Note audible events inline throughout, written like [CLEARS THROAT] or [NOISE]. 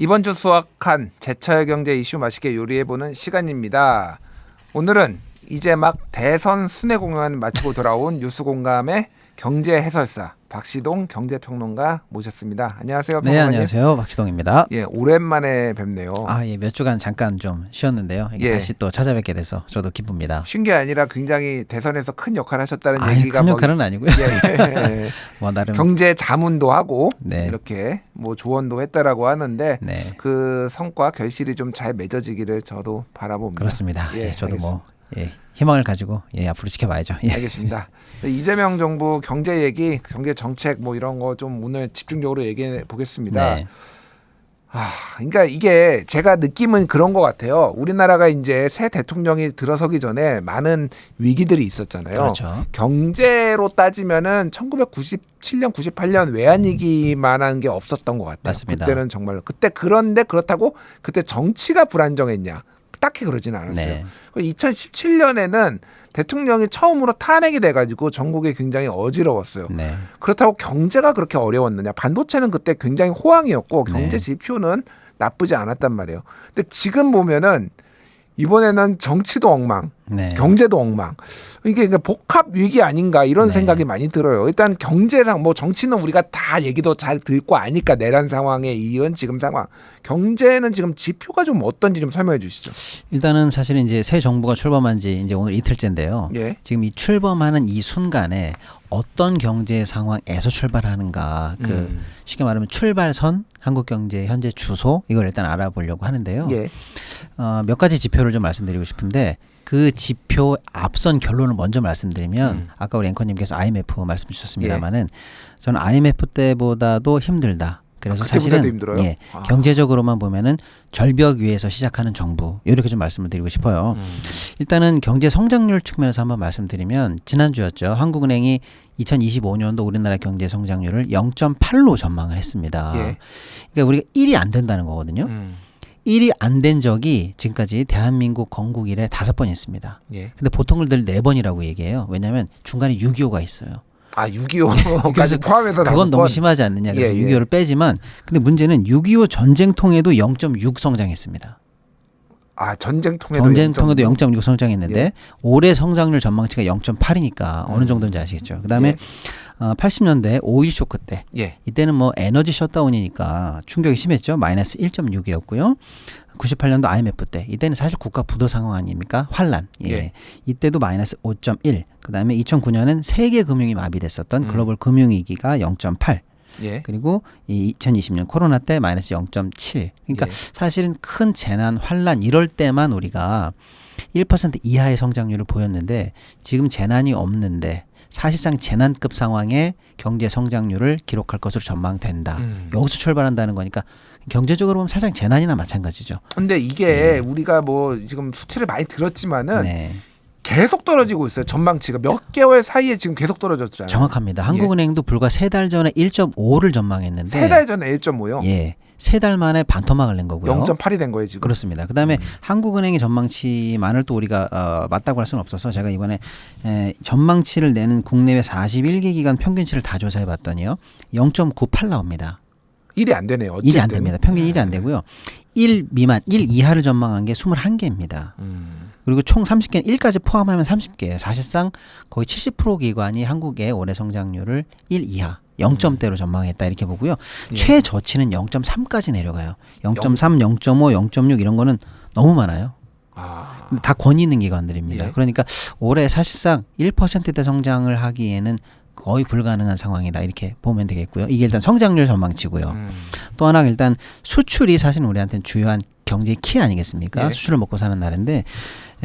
이번 주 수확한 제철 경제 이슈 맛있게 요리해보는 시간입니다. 오늘은 이제 막 대선 순회 공연 마치고 돌아온 [LAUGHS] 뉴스 공감의 경제 해설사 박시동 경제평론가 모셨습니다. 안녕하세요. 네. 안녕하세요. 박시동입니다. 예, 오랜만에 뵙네요. 아, 예, 몇 주간 잠깐 좀 쉬었는데요. 이게 예. 다시 또 찾아뵙게 돼서 저도 기쁩니다. 쉰 게 아니라 굉장히 대선에서 큰 역할을 하셨다는 아, 얘기가 큰 뭐- 역할은 아니고요. 예, 예, 예. [LAUGHS] 뭐 나름 경제 자문도 하고 네. 이렇게 뭐 조언도 했다라고 하는데 네, 그 성과 결실이 좀 잘 맺어지기를 저도 바라봅니다. 그렇습니다. 예, 예, 저도 뭐 예, 희망을 가지고 예, 앞으로 지켜봐야죠. 예. 알겠습니다. 이재명 정부 경제 얘기, 경제 정책 뭐 이런 거 좀 오늘 집중적으로 얘기해 보겠습니다. 네. 아, 그러니까 이게 제가 느낌은 그런 것 같아요. 우리나라가 이제 새 대통령이 들어서기 전에 많은 위기들이 있었잖아요. 그렇죠. 경제로 따지면은 1997년, 98년 외환 위기만한 게 없었던 것 같아요. 맞습니다. 그때는 정말 그때 그런데 그렇다고 그때 정치가 불안정했냐? 딱히 그러지는 않았어요. 네. 2017년에는 대통령이 처음으로 탄핵이 돼가지고 전국이 굉장히 어지러웠어요. 네. 그렇다고 경제가 그렇게 어려웠느냐? 반도체는 그때 굉장히 호황이었고 경제 네. 지표는 나쁘지 않았단 말이에요. 근데 지금 보면은 이번에는 정치도 엉망, 네. 경제도 엉망. 이게 그러니까 복합 위기 아닌가 이런 네. 생각이 많이 들어요. 일단 경제상 뭐 정치는 우리가 다 얘기도 잘 듣고 아니까 내란 상황에 이은 지금 상황. 경제는 지금 지표가 좀 어떤지 좀 설명해 주시죠. 일단은 사실은 이제 새 정부가 출범한 지 이제 오늘 이틀째인데요. 예. 지금 이 출범하는 이 순간에 어떤 경제 상황에서 출발하는가 그 음. 쉽게 말하면 출발선 한국 경제 현재 주소 이걸 일단 알아보려고 하는데요. 예. 어, 몇 가지 지표를 좀 말씀드리고 싶은데 그 지표 앞선 결론을 먼저 말씀드리면 음. 아까 우리 앵커님께서 IMF 말씀 주셨습니다만은 저는 IMF 때보다도 힘들다. 그래서 아, 사실은? 예, 아. 경제적으로만 보면은 절벽 위에서 시작하는 정부 이렇게 좀 말씀을 드리고 싶어요. 음. 일단은 경제 성장률 측면에서 한번 말씀드리면 지난주였죠. 한국은행이 2025년도 우리나라 경제 성장률을 0.8로 전망을 했습니다. 예. 그러니까 우리가 1이 안 된다는 거거든요. 음. 1이 안 된 적이 지금까지 대한민국 건국 이래 다섯 번 있습니다. 예. 근데 보통을 늘 네 번이라고 얘기해요. 왜냐하면 중간에 6.25가 있어요. 아 6.25까지 그래서 포함해서 그건 너무 번? 심하지 않느냐. 그래서 예, 예. 6.25를 빼지만 근데 문제는 6.25 전쟁 통에도 0.6 성장했습니다. 아 전쟁통에도 전쟁통에도 0.6. 0.6 성장했는데 예. 올해 성장률 전망치가 0.8이니까 어느 음. 정도인지 아시겠죠. 그다음에 어, 80년대 오일 쇼크 때 예. 이때는 뭐 에너지 셧다운이니까 충격이 심했죠. 마이너스 1.6이었고요. 98년도 IMF 때 이때는 사실 국가 부도 상황 아닙니까? 환란. 예. 예. 이때도 마이너스 5.1. 그다음에 2009년은 세계 금융이 마비됐었던 음. 글로벌 금융 위기가 0.8. 예. 그리고 이 2020년 코로나 때 마이너스 0.7. 그러니까 예. 사실은 큰 재난, 환란 이럴 때만 우리가 1% 이하의 성장률을 보였는데 지금 재난이 없는데 사실상 재난급 상황에 경제 성장률을 기록할 것으로 전망된다. 음. 여기서 출발한다는 거니까 경제적으로 보면 사실상 재난이나 마찬가지죠. 근데 이게 우리가 뭐 지금 수치를 많이 들었지만은 네. 계속 떨어지고 있어요. 전망치가 몇 개월 사이에 지금 계속 떨어졌잖아요. 정확합니다. 한국은행도 불과 세 달 전에 1.5를 전망했는데 세 달 전에 1.5요. 예. 세 달 만에 반토막을 낸 거고요. 0.8이 된 거예요 지금. 그렇습니다. 그다음에 음. 한국은행의 전망치만을 또 우리가 어, 맞다고 할 수는 없어서 제가 이번에 에, 전망치를 내는 국내외 41개 기관 평균치를 다 조사해 봤더니요. 0.98 나옵니다. 1이 안 되네요. 1이 안 어쨌든. 됩니다. 평균 1이 안 되고요. 1 미만, 1 이하를 전망한 게 21개입니다. 음. 그리고 총 30개, 1까지 포함하면 30개예요. 사실상 거의 70% 기관이 한국의 올해 성장률을 1 이하, 0점대로 전망했다 이렇게 보고요. 예. 최저치는 0.3까지 내려가요. 0.3, 0.5, 0.6 이런 거는 너무 많아요. 아. 다 권위 있는 기관들입니다. 예. 그러니까 올해 사실상 1%대 성장을 하기에는 거의 불가능한 상황이다 이렇게 보면 되겠고요. 이게 일단 성장률 전망치고요. 음. 또 하나 가 일단 수출이 사실 우리한테는 주요한 경제 키 아니겠습니까? 예. 수출을 먹고 사는 나라인데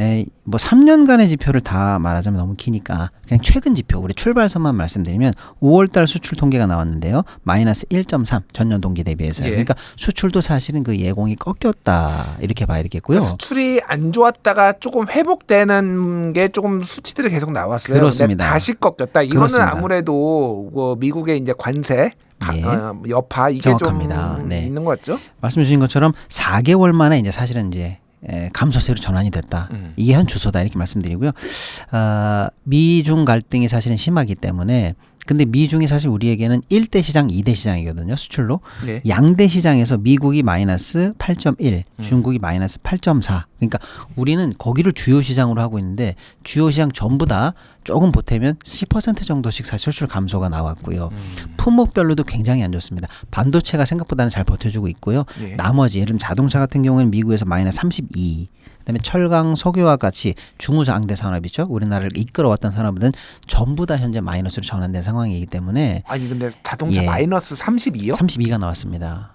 에, 뭐 3년간의 지표를 다 말하자면 너무 기니까 그냥 최근 지표 우리 출발선만 말씀드리면 5월달 수출 통계가 나왔는데요. 마이너스 1.3 전년 동기 대비해서 예. 그러니까 수출도 사실은 그 예공이 꺾였다 이렇게 봐야 되겠고요. 수출이 안 좋았다가 조금 회복되는 게 조금 수치들이 계속 나왔어요. 그렇습니다. 다시 꺾였다. 이거는 그렇습니다. 아무래도 뭐 미국의 이제 관세 바- 예. 어, 여파 이게 정확합니다. 좀 네. 있는 것 같죠? 말씀 주신 것처럼 4개월 만에 이제 사실은 이제 에, 감소세로 전환이 됐다. 음. 이게 한 주소다 이렇게 말씀드리고요. 아, 미중 갈등이 사실은 심하기 때문에 근데 미중이 사실 우리에게는 1대 시장, 2대 시장이거든요. 수출로. 예. 양대 시장에서 미국이 마이너스 8.1, 음. 중국이 마이너스 8.4. 그러니까 우리는 거기를 주요 시장으로 하고 있는데 주요 시장 전부 다 조금 보태면 10% 정도씩 사실 수출 감소가 나왔고요. 음. 품목별로도 굉장히 안 좋습니다. 반도체가 생각보다는 잘 버텨주고 있고요. 예. 나머지 예를 들면 자동차 같은 경우는 미국에서 마이너스 32. 그다음에 철강, 석유와 같이 중우장대 산업이죠. 우리나라를 이끌어왔던 산업은 전부 다 현재 마이너스로 전환된 상황이기 때문에 아니 근데 자동차 예. 마이너스 32요? 32가 나왔습니다.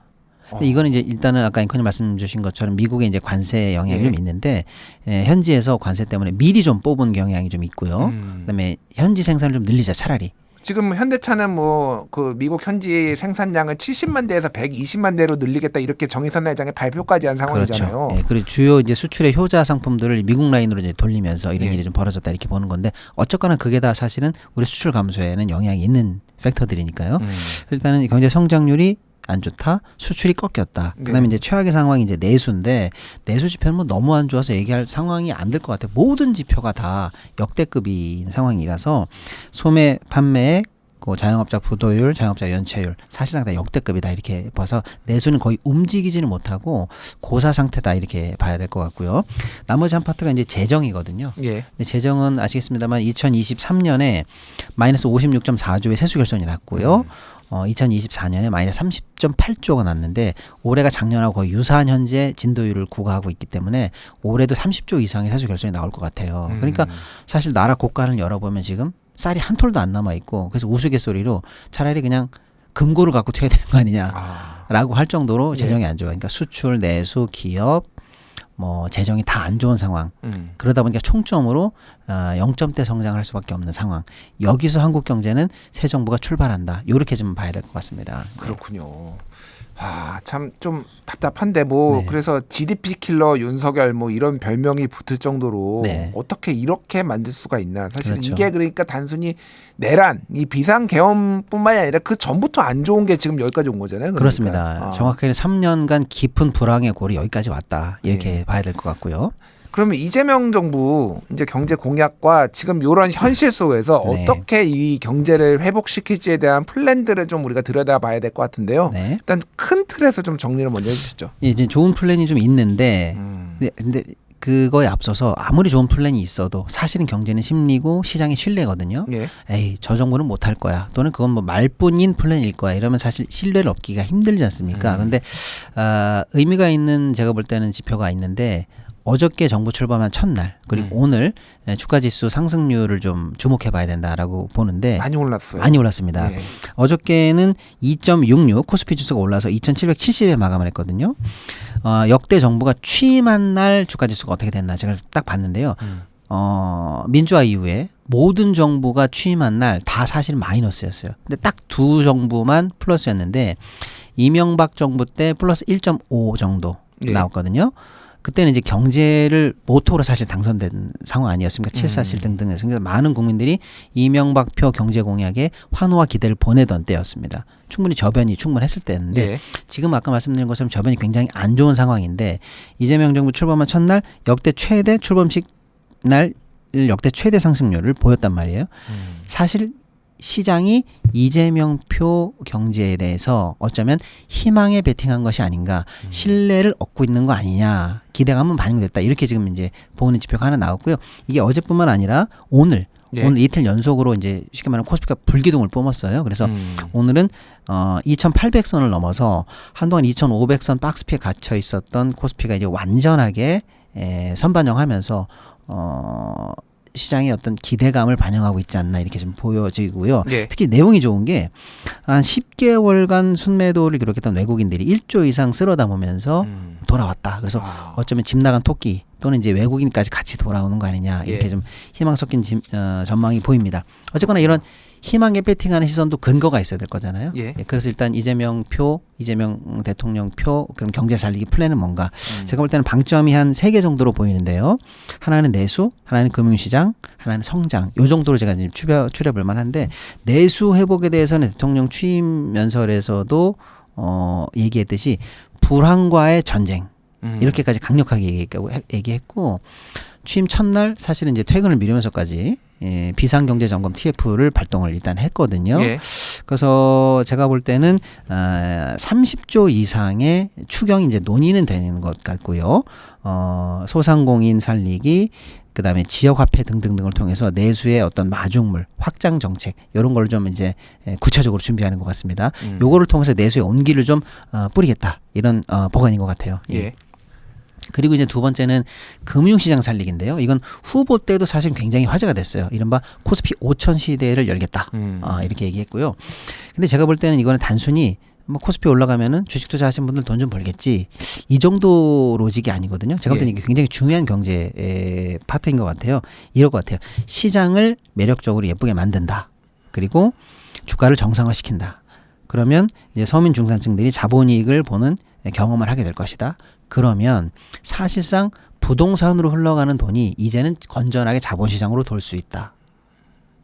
근데 어. 이거는 이제 일단은 아까 앵커님 말씀 주신 것처럼 미국의 이제 관세 영향이 예. 좀 있는데 예, 현지에서 관세 때문에 미리 좀 뽑은 경향이 좀 있고요. 음. 그다음에 현지 생산을 좀 늘리자 차라리. 지금 현대차는 뭐 그 미국 현지 생산량을 70만 대에서 120만 대로 늘리겠다 이렇게 정의선 회장이 발표까지 한 상황이잖아요. 그렇죠. 예, 그리고 주요 이제 수출의 효자 상품들을 미국 라인으로 이제 돌리면서 이런 예. 일이 좀 벌어졌다 이렇게 보는 건데 어쨌거나 그게 다 사실은 우리 수출 감소에는 영향이 있는 팩터들이니까요. 음. 일단은 경제 성장률이 안 좋다, 수출이 꺾였다. 네. 그다음에 이제 최악의 상황이 이제 내수인데 내수 지표는 뭐 너무 안 좋아서 얘기할 상황이 안 될 것 같아요. 모든 지표가 다 역대급인 상황이라서 소매 판매액 그 자영업자 부도율, 자영업자 연체율 사실상 다 역대급이다 이렇게 봐서 내수는 거의 움직이지는 못하고 고사 상태다 이렇게 봐야 될 것 같고요. 나머지 한 파트가 이제 재정이거든요. 예. 근데 재정은 아시겠습니다만 2023년에 마이너스 56.4조의 세수 결손이 났고요. 음. 어, 2024년에 마이너스 30.8조가 났는데 올해가 작년하고 거의 유사한 현재 진도율을 구가하고 있기 때문에 올해도 30조 이상의 세수 결손이 나올 것 같아요. 그러니까 음. 사실 나라 국가를 열어보면 지금 쌀이 한 톨도 안 남아 있고 그래서 우스갯소리로 차라리 그냥 금고를 갖고 튀어야 되는 거 아니냐. 아. 라고 할 정도로 예. 재정이 안 좋아요. 그러니까 수출, 내수, 기업, 뭐 재정이 다 안 좋은 상황. 음. 그러다 보니까 총점으로 어, 0점대 성장할 수밖에 없는 상황. 여기서 한국 경제는 새 정부가 출발한다. 이렇게 좀 봐야 될 것 같습니다. 그렇군요. 아, 참 좀 답답한데 뭐 네. 그래서 GDP 킬러 윤석열 뭐 이런 별명이 붙을 정도로 네. 어떻게 이렇게 만들 수가 있나. 사실 그렇죠. 이게 그러니까 단순히 내란, 이 비상 계엄뿐만이 아니라 그 전부터 안 좋은 게 지금 여기까지 온 거잖아요. 그러니까. 그렇습니다. 아. 정확하게 3년간 깊은 불황의 골이 여기까지 왔다. 이렇게 네. 봐야 될 것 같고요. 그러면 이재명 정부 이제 경제 공약과 지금 이런 현실 속에서 네. 어떻게 이 경제를 회복시킬지에 대한 플랜들을 좀 우리가 들여다봐야 될 것 같은데요. 네. 일단 큰 틀에서 좀 정리를 먼저 해주시죠. 이제 좋은 플랜이 좀 있는데 음. 근데, 근데 그거에 앞서서 아무리 좋은 플랜이 있어도 사실은 경제는 심리고 시장이 신뢰거든요. 예. 에이 저 정부는 못할 거야 또는 그건 뭐 말뿐인 플랜일 거야 이러면 사실 신뢰를 얻기가 힘들지 않습니까 음. 근데 아, 의미가 있는 제가 볼 때는 지표가 있는데 어저께 정부 출범한 첫날 그리고 음. 오늘 예, 주가 지수 상승률을 좀 주목해 봐야 된다라고 보는데 많이 올랐어요. 많이 올랐습니다 예. 어저께는 2.66 코스피 지수가 올라서 2,770에 마감을 했거든요 어, 역대 정부가 취임한 날 주가 지수가 어떻게 됐나 제가 딱 봤는데요 음. 어, 민주화 이후에 모든 정부가 취임한 날 다 사실 마이너스였어요. 근데 딱 두 정부만 플러스였는데 이명박 정부 때 플러스 1.5 정도 예. 나왔거든요. 그때는 이제 경제를 모토로 사실 당선된 상황 아니었습니까? 747 음. 등등 해서 그래서 많은 국민들이 이명박표 경제 공약에 환호와 기대를 보내던 때였습니다. 충분히 저변이 충분했을 때였는데 예. 지금 아까 말씀드린 것처럼 저변이 굉장히 안 좋은 상황인데 이재명 정부 출범한 첫날 역대 최대 출범식 날 역대 최대 상승률을 보였단 말이에요. 음. 사실 시장이 이재명 표 경제에 대해서 어쩌면 희망에 베팅한 것이 아닌가 음. 신뢰를 얻고 있는 거 아니냐 기대감은 반영됐다 이렇게 지금 이제 보는 지표가 하나 나왔고요 이게 어제뿐만 아니라 오늘 예. 오늘 이틀 연속으로 이제 쉽게 말하면 코스피가 불기둥을 뿜었어요 그래서 음. 오늘은 어 2,800선을 넘어서 한동안 2,500선 박스피에 갇혀 있었던 코스피가 이제 완전하게 에, 선반영하면서 어 시장의 어떤 기대감을 반영하고 있지 않나 이렇게 좀 보여지고요. 예. 특히 내용이 좋은 게 한 10개월간 순매도를 기록했던 외국인들이 1조 이상 쓸어 담으면서 음. 돌아왔다. 그래서 아. 어쩌면 집 나간 토끼 또는 이제 외국인까지 같이 돌아오는 거 아니냐 이렇게 예. 좀 희망 섞인 지, 어, 전망이 보입니다. 어쨌거나 이런 희망에 배팅하는 시선도 근거가 있어야 될 거잖아요. 예. 그래서 일단 이재명 표, 이재명 대통령 표, 그럼 경제 살리기 플랜은 뭔가? 음. 제가 볼 때는 방점이 한 세 개 정도로 보이는데요. 하나는 내수, 하나는 금융시장, 하나는 성장. 요 정도로 제가 지금 추려, 추려볼 만한데 내수 회복에 대해서는 대통령 취임 연설에서도 어, 얘기했듯이 불황과의 전쟁. 음. 이렇게까지 강력하게 얘기했고 취임 첫날 사실은 이제 퇴근을 미루면서까지 예, 비상경제점검 TF를 발동을 일단 했거든요. 예. 그래서 제가 볼 때는 아, 30조 이상의 추경이 이제 논의는 되는 것 같고요. 어, 소상공인 살리기 그 다음에 지역 화폐 등등 등을 통해서 내수의 어떤 마중물 확장 정책 이런 걸 좀 이제 에, 구체적으로 준비하는 것 같습니다. 음. 요거를 통해서 내수의 온기를 좀 어, 뿌리겠다 이런 어, 법안인 것 같아요. 예. 그리고 이제 두 번째는 금융시장 살리기인데요. 이건 후보 때도 사실 굉장히 화제가 됐어요. 이른바 코스피 5천 시대를 열겠다. 음. 아, 이렇게 얘기했고요. 근데 제가 볼 때는 이거는 단순히 뭐 코스피 올라가면은 주식 투자하신 분들 돈 좀 벌겠지 이 정도 로직이 아니거든요. 제가 볼 때는 이게 굉장히 중요한 경제 에, 파트인 것 같아요. 이럴 것 같아요. 시장을 매력적으로 예쁘게 만든다. 그리고 주가를 정상화시킨다. 그러면 이제 서민 중산층들이 자본이익을 보는 경험을 하게 될 것이다. 그러면 사실상 부동산으로 흘러가는 돈이 이제는 건전하게 자본시장으로 돌 수 있다.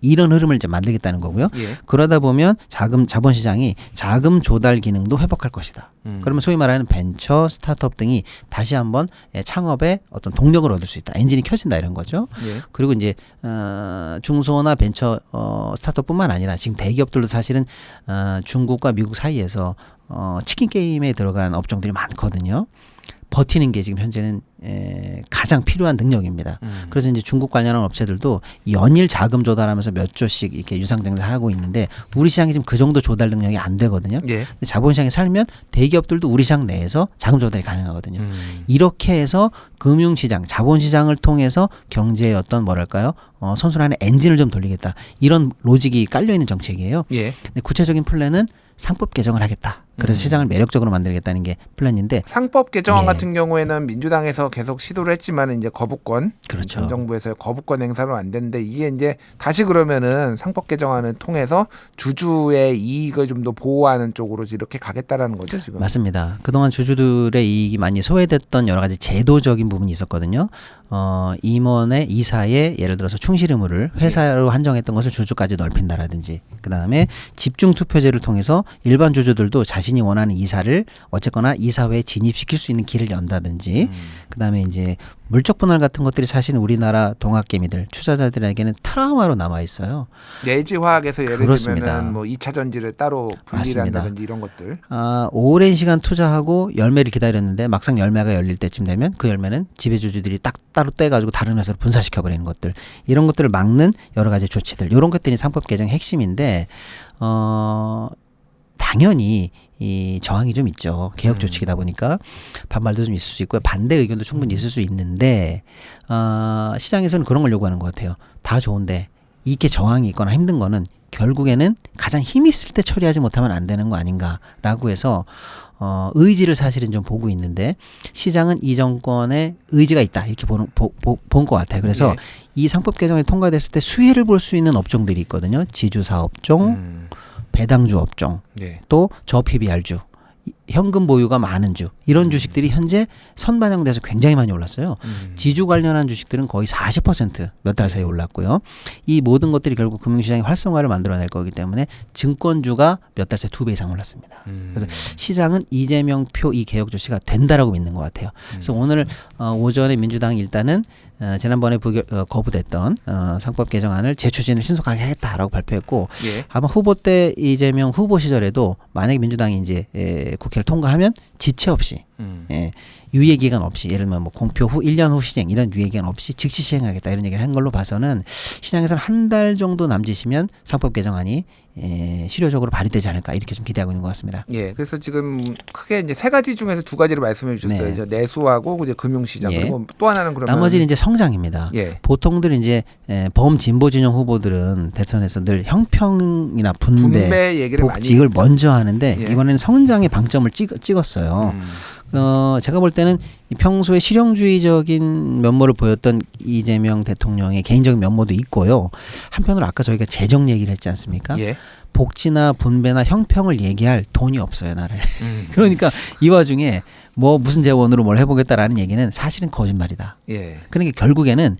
이런 흐름을 이제 만들겠다는 거고요. 예. 그러다 보면 자금 자본시장이 자금 조달 기능도 회복할 것이다. 음. 그러면 소위 말하는 벤처, 스타트업 등이 다시 한번 예, 창업에 어떤 동력을 얻을 수 있다. 엔진이 켜진다 이런 거죠. 예. 그리고 이제 어, 중소나 벤처 어, 스타트업뿐만 아니라 지금 대기업들도 사실은 어, 중국과 미국 사이에서 어, 치킨 게임에 들어간 업종들이 많거든요. 버티는 게 지금 현재는 에, 가장 필요한 능력입니다. 음. 그래서 이제 중국 관련한 업체들도 연일 자금 조달하면서 몇 조씩 이렇게 유상증자를 하고 있는데 우리 시장이 지금 그 정도 조달 능력이 안 되거든요. 예. 근데 자본시장에 살면 대기업들도 우리 시장 내에서 자금 조달이 가능하거든요. 음. 이렇게 해서 금융시장, 자본시장을 통해서 경제의 어떤 뭐랄까요, 어, 선순환의 엔진을 좀 돌리겠다. 이런 로직이 깔려 있는 정책이에요. 예. 근데 구체적인 플랜은 상법 개정을 하겠다. 그래서 음. 시장을 매력적으로 만들겠다는 게 플랜인데 상법 개정안 예. 같은 경우에는 민주당에서 계속 시도를 했지만 이제 거부권 그렇죠. 전 정부에서 거부권 행사로 안 되는데 이게 이제 다시 그러면은 상법 개정안을 통해서 주주의 이익을 좀 더 보호하는 쪽으로 이렇게 가겠다라는 거죠 지금. 맞습니다. 그동안 주주들의 이익이 많이 소외됐던 여러 가지 제도적인 부분이 있었거든요. 어, 임원의 이사의 예를 들어서 충실 의무를 회사로 한정했던 것을 주주까지 넓힌다라든지, 그 다음에 집중 투표제를 통해서 일반 주주들도 자신이 원하는 이사를 어쨌거나 이사회에 진입시킬 수 있는 길을 연다든지, 음. 그 다음에 이제 물적 분할 같은 것들이 사실 우리나라 동학개미들 투자자들에게는 트라우마로 남아 있어요. 내지 화학에서 예를 그렇습니다. 들면은 뭐 2차 전지를 따로 분리를 맞습니다. 한다든지 이런 것들. 아, 오랜 시간 투자하고 열매를 기다렸는데 막상 열매가 열릴 때쯤 되면 그 열매는 지배주주들이 딱 따로 떼 가지고 다른 회사로 분사시켜 버리는 것들 이런 것들을 막는 여러 가지 조치들 이런 것들이 상법 개정 의 핵심인데 어. 당연히 이 저항이 좀 있죠. 개혁 음. 조치이다 보니까 반발도 좀 있을 수 있고요. 반대 의견도 충분히 있을 수 있는데 어, 시장에서는 그런 걸 요구하는 것 같아요. 다 좋은데 이게 저항이 있거나 힘든 거는 결국에는 가장 힘 있을 때 처리하지 못하면 안 되는 거 아닌가라고 해서 어, 의지를 사실은 좀 보고 있는데 시장은 이 정권의 의지가 있다 이렇게 보는 본 것 같아요. 그래서 예. 이 상법 개정이 통과됐을 때 수혜를 볼 수 있는 업종들이 있거든요. 지주사 업종, 음. 배당주 업종, 예. 또 저PBR주, 이- 현금 보유가 많은 주 이런 주식들이 현재 선반영돼서 굉장히 많이 올랐어요. 음. 지주 관련한 주식들은 거의 40%몇 달 사이에 올랐고요. 이 모든 것들이 결국 금융시장의 활성화를 만들어낼 거기 때문에 증권주가 몇 달 사이 두 배 이상 올랐습니다. 음. 그래서 시장은 이재명 표 이 개혁 조치가 된다라고 믿는 것 같아요. 그래서 음. 오늘 어, 오전에 민주당이 일단은 어, 지난번에 부결, 어, 거부됐던 어, 상법 개정안을 재추진을 신속하게 하겠다라고 발표했고 예. 아마 후보 때 이재명 후보 시절에도 만약에 민주당이 이제 에, 국회 를 통과하면 지체 없이 음. 예, 유예 기간 없이 예를 들면 뭐 공표 후 1년 후 시행 이런 유예 기간 없이 즉시 시행하겠다 이런 얘기를 한 걸로 봐서는 시장에서는 한 달 정도 남짓이면 상법 개정안이 에, 실효적으로 발의되지 않을까 이렇게 좀 기대하고 있는 것 같습니다. 예, 그래서 지금 크게 이제 세 가지 중에서 두 가지를 말씀해 주셨어요. 네. 이제 내수하고 이제 금융시장 예. 그리고 또 하나는 그러면 나머지는 이제 성장입니다. 예, 보통들 이제 에, 범진보 진영 후보들은 대선에서 늘 형평이나 분배, 분배 얘기를 복지 이걸 먼저 하는데 예. 이번에는 성장에 방점을 찍, 찍었어요. 음. 어, 제가 볼 때는 이 평소에 실용주의적인 면모를 보였던 이재명 대통령의 개인적인 면모도 있고요. 한편으로 아까 저희가 재정 얘기를 했지 않습니까? 예. 복지나 분배나 형평을 얘기할 돈이 없어요, 나라에. 음. [LAUGHS] 그러니까 이 와중에 뭐 무슨 재원으로 뭘 해보겠다라는 얘기는 사실은 거짓말이다. 예. 그러니까 결국에는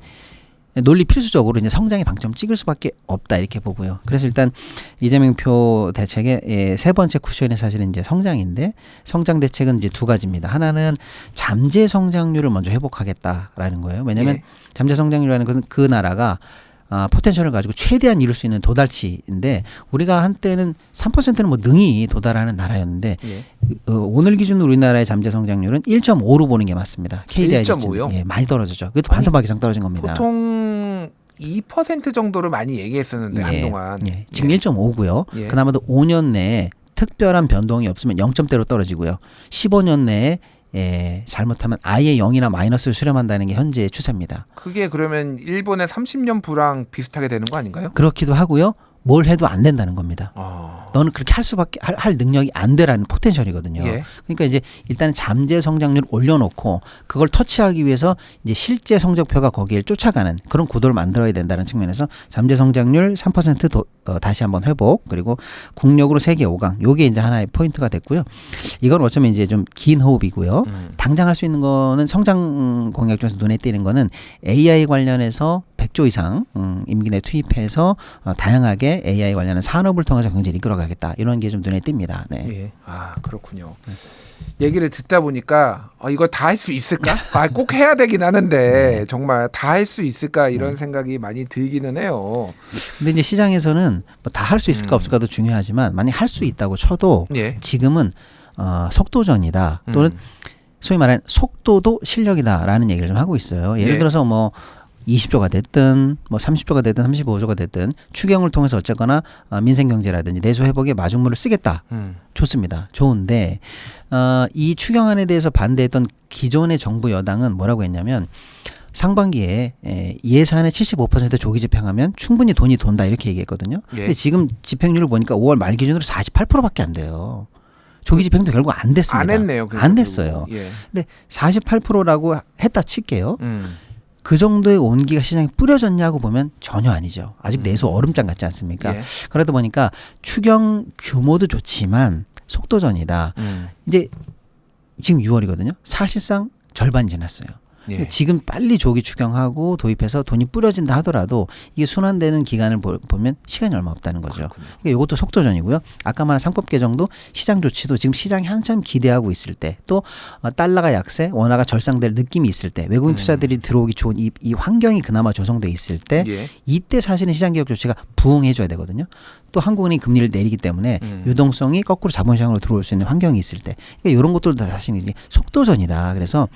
논리 필수적으로 이제 성장의 방점 찍을 수밖에 없다 이렇게 보고요. 그래서 일단 이재명 표 대책의 예, 세 번째 쿠션이 사실은 이제 성장인데 성장 대책은 이제 두 가지입니다. 하나는 잠재 성장률을 먼저 회복하겠다라는 거예요. 왜냐하면 예. 잠재 성장률이라는 것은 그 나라가 아, 포텐셜을 가지고 최대한 이룰 수 있는 도달치인데 우리가 한때는 3%는 뭐 능히 도달하는 나라였는데 예. 어, 오늘 기준으로 우리나라의 잠재 성장률은 1.5로 보는 게 맞습니다. KDI 1.5 요? 예, 많이 떨어졌죠. 그것도 아니, 반토막 이상 떨어진 겁니다. 보통 2% 정도를 많이 얘기했었는데 예, 한동안 예, 지금 1.5고요. 예. 그나마도 5년 내에 특별한 변동이 없으면 0점대로 떨어지고요. 15년 내에 예, 잘못하면 아예 0이나 마이너스를 수렴한다는 게 현재의 추세입니다. 그게 그러면 일본의 30년 부랑 비슷하게 되는 거 아닌가요? 그렇기도 하고요. 뭘 해도 안 된다는 겁니다. 어. 너는 그렇게 할 수밖에 할, 할 능력이 안 되라는 포텐셜이거든요. 예. 그러니까 이제 일단 잠재 성장률 올려놓고 그걸 터치하기 위해서 이제 실제 성적표가 거기에 쫓아가는 그런 구도를 만들어야 된다는 측면에서 잠재 성장률 3% 도, 어, 다시 한번 회복 그리고 국력으로 세계 5강 요게 이제 하나의 포인트가 됐고요. 이건 어쩌면 이제 좀 긴 호흡이고요. 음. 당장 할 수 있는 거는 성장 공약 중에서 눈에 띄는 거는 AI 관련해서 100조 이상 음, 임기 내 투입해서 어, 다양하게 AI 관련한 산업을 통해서 경제를 이끌어가겠다 이런 게 좀 눈에 띕니다. 네. 예. 아 그렇군요. 얘기를 듣다 보니까 어, 이거 다 할 수 있을까? [LAUGHS] 아, 꼭 해야 되긴 하는데 정말 다 할 수 있을까 이런 생각이 많이 들기는 해요. 근데 이제 시장에서는 뭐 다할 수 있을까 음. 없을까도 중요하지만 만약 할 수 있다고 쳐도 예. 지금은 어, 속도전이다 또는 음. 소위 말하는 속도도 실력이다라는 얘기를 좀 하고 있어요. 예를 예. 들어서 뭐 20조가 됐든 뭐 30조가 됐든 35조가 됐든 추경을 통해서 어쨌거나 어, 민생 경제라든지 내수 회복에 마중물을 쓰겠다. 음. 좋습니다. 좋은데 어, 이 추경안에 대해서 반대했던 기존의 정부 여당은 뭐라고 했냐면 상반기에 에, 예산의 75% 조기 집행하면 충분히 돈이 돈다 이렇게 얘기했거든요. 예. 근데 지금 집행률을 보니까 5월 말 기준으로 48%밖에 안 돼요. 조기 집행도 결국 안 됐습니다. 안 했네요. 안 됐어요. 예. 근데 48%라고 했다 칠게요. 음. 그 정도의 온기가 시장에 뿌려졌냐고 보면 전혀 아니죠. 아직 음. 내수 얼음장 같지 않습니까? 예. 그러다 보니까 추경 규모도 좋지만 속도전이다. 음. 이제 지금 6월이거든요. 사실상 절반 지났어요. 예. 지금 빨리 조기 추경하고 도입해서 돈이 뿌려진다 하더라도 이게 순환되는 기간을 보, 보면 시간이 얼마 없다는 거죠. 그렇군요. 그러니까 이것도 속도전이고요. 아까 말한 상법 개정도 시장 조치도 지금 시장이 한참 기대하고 있을 때또 어, 달러가 약세, 원화가 절상될 느낌이 있을 때 외국인 음. 투자들이 들어오기 좋은 이, 이 환경이 그나마 조성돼 있을 때 예. 이때 사실은 시장 개혁 조치가 부응해줘야 되거든요. 또 한국은행이 금리를 내리기 때문에 음. 유동성이 거꾸로 자본시장으로 들어올 수 있는 환경이 있을 때 그러니까 이런 것들도 다 사실 이제 속도전이다. 그래서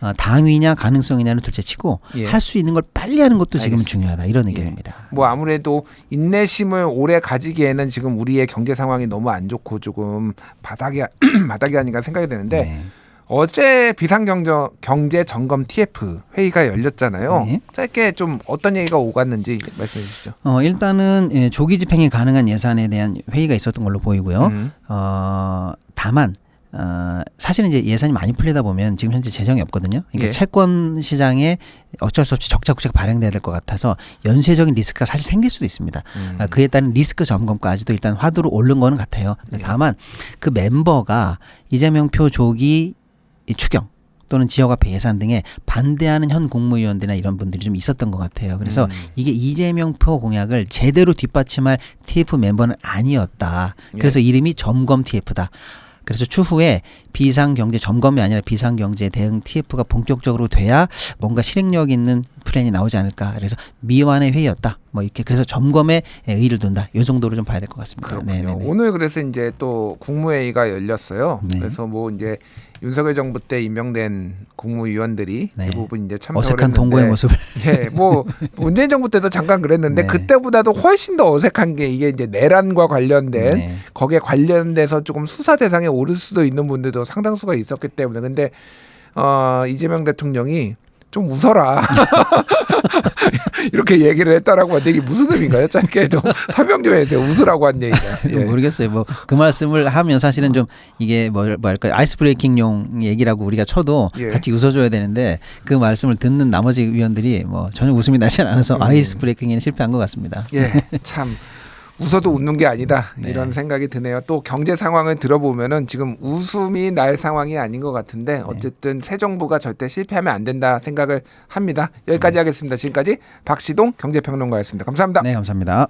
어, 당위냐 가능성이냐는 둘째치고 예. 할수 있는 걸 빨리 하는 것도 지금. 중요하다 이런 예. 의견입니다. 뭐 아무래도 인내심을 오래 가지기에는 지금 우리의 경제 상황이 너무 안 좋고 조금 바닥이 [CLEARS THROAT] 바닥이 아닌가 생각이 되는데 네. 어제 비상경제 경제 점검 TF 회의가 열렸잖아요. 네. 짧게 좀 어떤 얘기가 오갔는지 말씀해 주시죠. 어, 일단은 예, 조기 집행이 가능한 예산에 대한 회의가 있었던 걸로 보이고요. 음. 어, 다만 어, 사실은 이제 예산이 많이 풀리다 보면 지금 현재 재정이 없거든요. 그러니까 예. 채권 시장에 어쩔 수 없이 적자구책 발행돼야 될 것 같아서 연쇄적인 리스크가 사실 생길 수도 있습니다. 음. 아, 그에 따른 리스크 점검까지도 일단 화두로 오른 거는 같아요. 예. 다만 그 멤버가 이재명 표 조기 이 추경 또는 지역화폐 예산 등에 반대하는 현 국무위원들이나 이런 분들이 좀 있었던 것 같아요. 그래서 음. 이게 이재명 표 공약을 제대로 뒷받침할 TF 멤버는 아니었다. 예. 그래서 이름이 점검 TF다. 그래서 추후에 비상경제 점검이 아니라 비상경제 대응 TF가 본격적으로 돼야 뭔가 실행력 있는 플랜이 나오지 않을까. 그래서 미완의 회의였다. 뭐 이렇게 그래서 점검에 의의를 둔다. 이 정도로 좀 봐야 될 것 같습니다. 그렇군요. 네네네. 오늘 그래서 이제 또 국무회의가 열렸어요. 네. 그래서 뭐 이제 윤석열 정부 때 임명된 국무위원들이 네. 대부분 이제 참석을 어색한 동고의 모습을 [LAUGHS] 예, 뭐 문재인 정부 때도 잠깐 그랬는데 [LAUGHS] 네. 그때보다도 훨씬 더 어색한 게 이게 이제 내란과 관련된 네. 거기에 관련돼서 조금 수사 대상에 오를 수도 있는 분들도 상당수가 있었기 때문에 근데 어 이재명 대통령이 좀 웃어라 [LAUGHS] 이렇게 얘기를 했다라고 하는데 이게 무슨 의미인가요? 짧게 좀 설명 좀 해주세요. 웃으라고 한 얘기가. [LAUGHS] 예. 모르겠어요. 뭐 그 말씀을 하면 사실은 좀 이게 뭐 뭐랄까 아이스 브레이킹용 얘기라고 우리가 쳐도 예. 같이 웃어줘야 되는데 그 말씀을 듣는 나머지 위원들이 뭐 전혀 웃음이 나지 않아서 음. 아이스 브레이킹에는 실패한 것 같습니다. 예, [LAUGHS] 참 웃어도 웃는 게 아니다 네. 이런 생각이 드네요. 또 경제 상황을 들어보면은 지금 웃음이 날 상황이 아닌 것 같은데 어쨌든 새 정부가 절대 실패하면 안 된다 생각을 합니다. 여기까지 하겠습니다. 지금까지 박시동 경제평론가였습니다. 감사합니다. 네, 감사합니다.